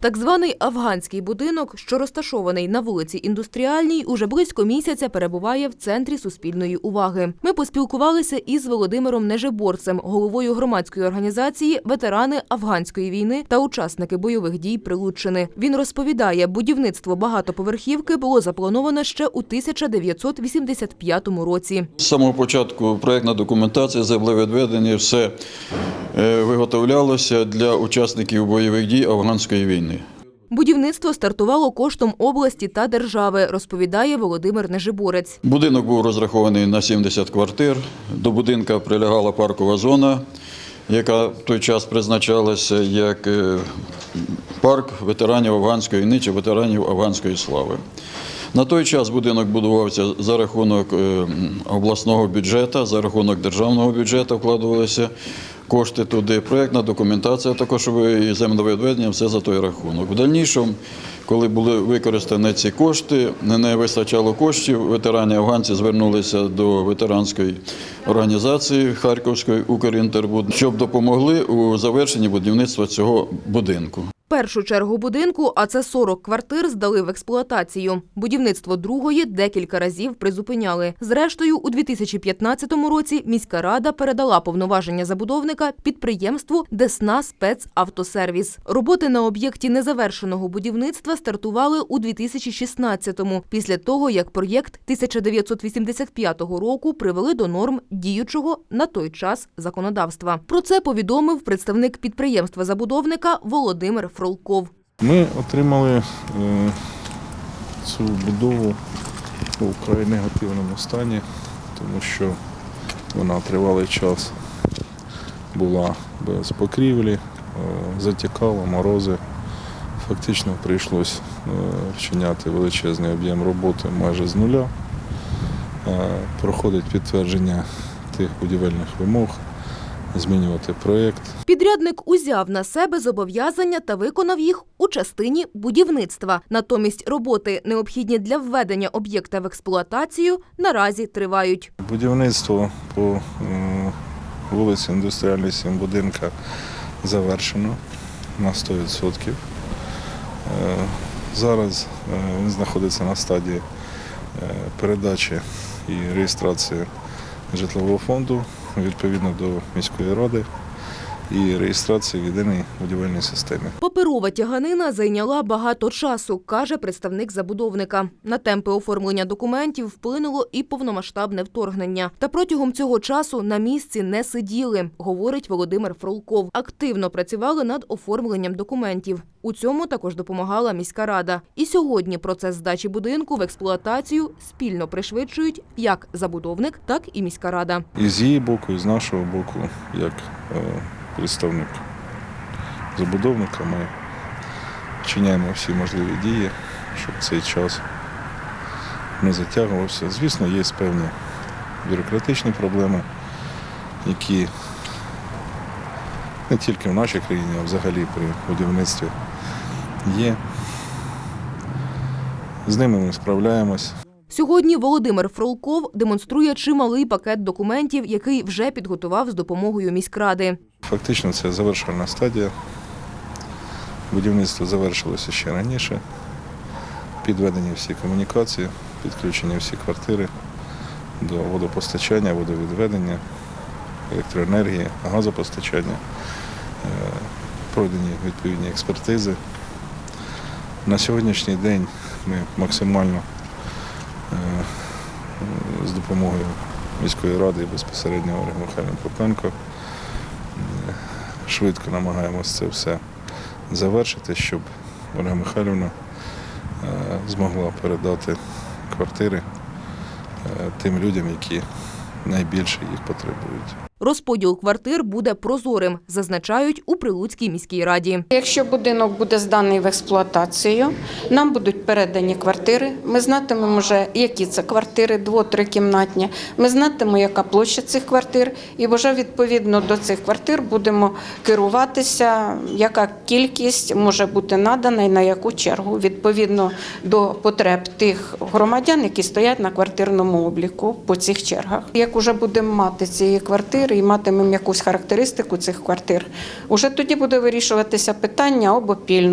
Так званий афганський будинок, що розташований на вулиці Індустріальній, уже близько місяця перебуває в центрі суспільної уваги. Ми поспілкувалися із Володимиром Нежеборцем, головою громадської організації Ветерани афганської війни та учасники бойових дій Прилуччини. Він розповідає, будівництво багатоповерхівки було заплановано ще у 1985 році. З самого початку проєктна документація, землевідведення, все е, виготовлялося для учасників бойових дій афганської війни. Будівництво стартувало коштом області та держави, розповідає Володимир Нежиборець. Будинок був розрахований на 70 квартир. До будинка прилягала паркова зона, яка в той час призначалася як е, парк ветеранів афганської чи ветеранів афганської слави. На той час будинок будувався за рахунок е, обласного бюджету, за рахунок державного бюджету вкладувалися кошти туди. Проєктна документація також і землевідведення, все за той рахунок. В дальнішому, коли були використані ці кошти, не вистачало коштів. Ветерані афганці звернулися до ветеранської організації Харківської Укрінтербуд, щоб допомогли у завершенні будівництва цього будинку. Першу чергу будинку, а це 40 квартир, здали в експлуатацію. Будівництво другої декілька разів призупиняли. Зрештою, у 2015 році міська рада передала повноваження забудовника підприємству Десна спецавтосервіс. Роботи на об'єкті незавершеного будівництва стартували у 2016-му, після того як проєкт 1985 року привели до норм діючого на той час законодавства. Про це повідомив представник підприємства забудовника Володимир Фролков. Ми отримали е, цю будову у вкрай негативному стані, тому що вона тривалий час була без покрівлі, е, затікала, морози. Фактично прийшлось е, вчиняти величезний об'єм роботи майже з нуля. Проходить підтвердження тих будівельних вимог, змінювати проєкт. Підрядник узяв на себе зобов'язання та виконав їх у частині будівництва. Натомість роботи, необхідні для введення об'єкта в експлуатацію, наразі тривають. Будівництво по вулиці Індустріальній 7 будинка завершено на 100%. Е, Зараз е, він знаходиться на стадії е, передачі і реєстрації житлового фонду відповідно до міської ради і реєстрації в єдиній будівельній системі. Паперова тяганина зайняла багато часу, каже представник забудовника. На темпи оформлення документів вплинуло і повномасштабне вторгнення. Та протягом цього часу на місці не сиділи, говорить Володимир Фролков. Активно працювали над оформленням документів. У цьому також допомагала міська рада. І сьогодні процес здачі будинку в експлуатацію спільно пришвидшують як забудовник, так і міська рада. І з її боку, і з нашого боку, як е, представник забудовника, ми вчиняємо всі можливі дії, щоб цей час не затягувався. Звісно, є певні бюрократичні проблеми, які не тільки в нашій країні, а взагалі при будівництві є. З ними ми справляємось. Сьогодні Володимир Фролков демонструє чималий пакет документів, який вже підготував з допомогою міськради. Фактично це завершальна стадія. Будівництво завершилося ще раніше. Підведені всі комунікації, підключені всі квартири до водопостачання, водовідведення, електроенергії, газопостачання, Е, пройдені відповідні експертизи. На сьогоднішній день ми максимально з допомогою міської ради і безпосередньо Ольги Михайлівни Попенко е, швидко намагаємося це все завершити, щоб Ольга Михайлівна е, змогла передати квартири е, тим людям, які найбільше їх потребують. Розподіл квартир буде прозорим, зазначають у Прилуцькій міській раді. Якщо будинок буде зданий в експлуатацію, нам будуть передані квартири. Ми знатимемо вже, які це квартири, дво-трикімнатні. Ми знатимемо, яка площа цих квартир, і вже відповідно до цих квартир будемо керуватися, яка кількість може бути надана і на яку чергу, відповідно до потреб тих громадян, які стоять на квартирному обліку по цих чергах. Як вже будемо мати ці квартири і матимемо якусь характеристику цих квартир, уже тоді буде вирішуватися питання обопільно.